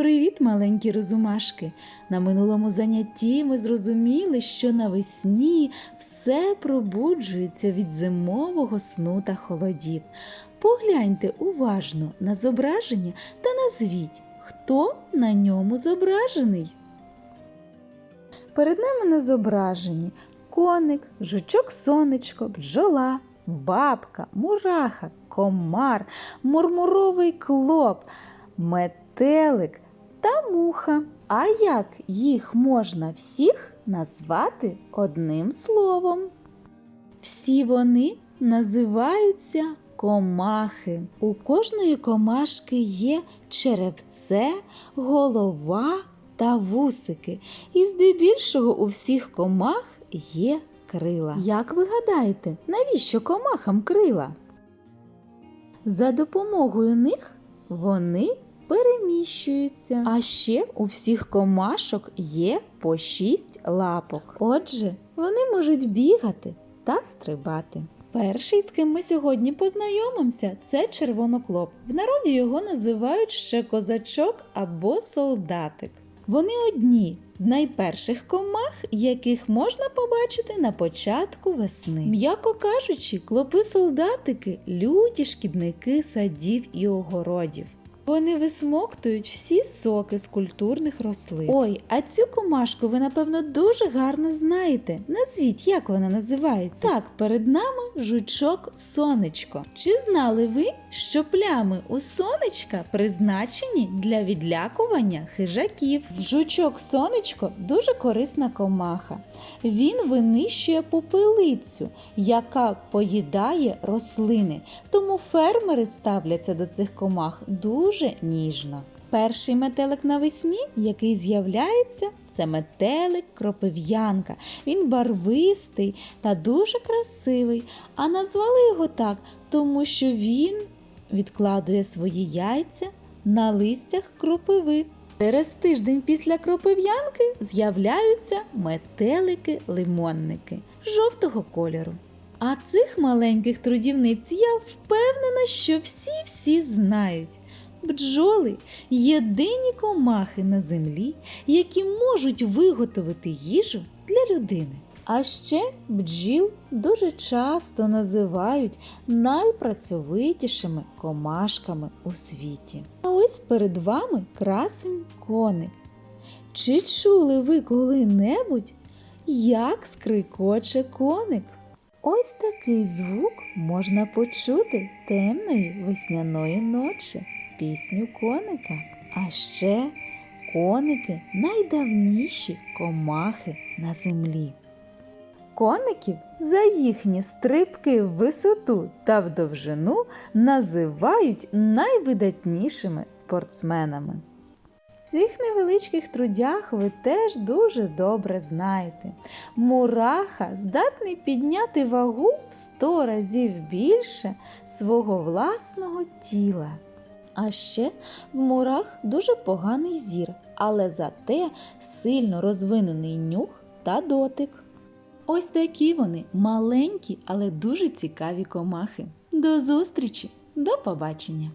Привіт, маленькі розумашки! На минулому занятті ми зрозуміли, що навесні все пробуджується від зимового сну та холодів. Погляньте уважно на зображення та назвіть, хто на ньому зображений. Перед нами на зображенні коник, жучок сонечко, бджола, бабка, мураха, комар, мурмуровий клоп, метелик та муха. А як їх можна всіх назвати одним словом? Всі вони називаються комахи. У кожної комашки є черевце, голова та вусики. І здебільшого у всіх комах є крила. Як ви гадаєте, навіщо комахам крила? За допомогою них вони переміщуються. А ще у всіх комашок є по шість лапок. Отже, вони можуть бігати та стрибати. Перший, з ким ми сьогодні познайомимося, це червоноклоп. В народі його називають ще козачок або солдатик. Вони одні з найперших комах, яких можна побачити на початку весни. М'яко кажучи, клопи-солдатики люті шкідники садів і огородів. Вони висмоктують всі соки з культурних рослин. Ой, а цю комашку ви, напевно, дуже гарно знаєте. Назвіть, як вона називається. Так, перед нами жучок сонечко. Чи знали ви, що плями у сонечка призначені для відлякування хижаків? Жучок сонечко дуже корисна комаха. Він винищує попелицю, яка поїдає рослини. Тому фермери ставляться до цих комах дуже ніжно. Перший метелик навесні, який з'являється, це метелик кропив'янка. Він барвистий та дуже красивий, а назвали його так, тому що він відкладує свої яйця на листях кропиви. Через тиждень після кропив'янки з'являються метелики-лимонники жовтого кольору. А цих маленьких трудівниць я впевнена, що всі-всі знають. Бджоли єдині комахи на землі, які можуть виготовити їжу для людини. А ще бджіл дуже часто називають найпрацьовитішими комашками у світі. А ось перед вами красень коник. Чи чули ви коли-небудь, як скрикоче коник? Ось такий звук можна почути темної весняної ночі, пісню коника. А ще коники найдавніші комахи на землі. Коників за їхні стрибки в висоту та в довжину називають найвидатнішими спортсменами. Цих невеличких трудях ви теж дуже добре знаєте. Мураха здатний підняти вагу в 100 разів більше свого власного тіла. А ще в мурах дуже поганий зір, але зате сильно розвинений нюх та дотик. Ось такі вони маленькі, але дуже цікаві комахи. До зустрічі, до побачення!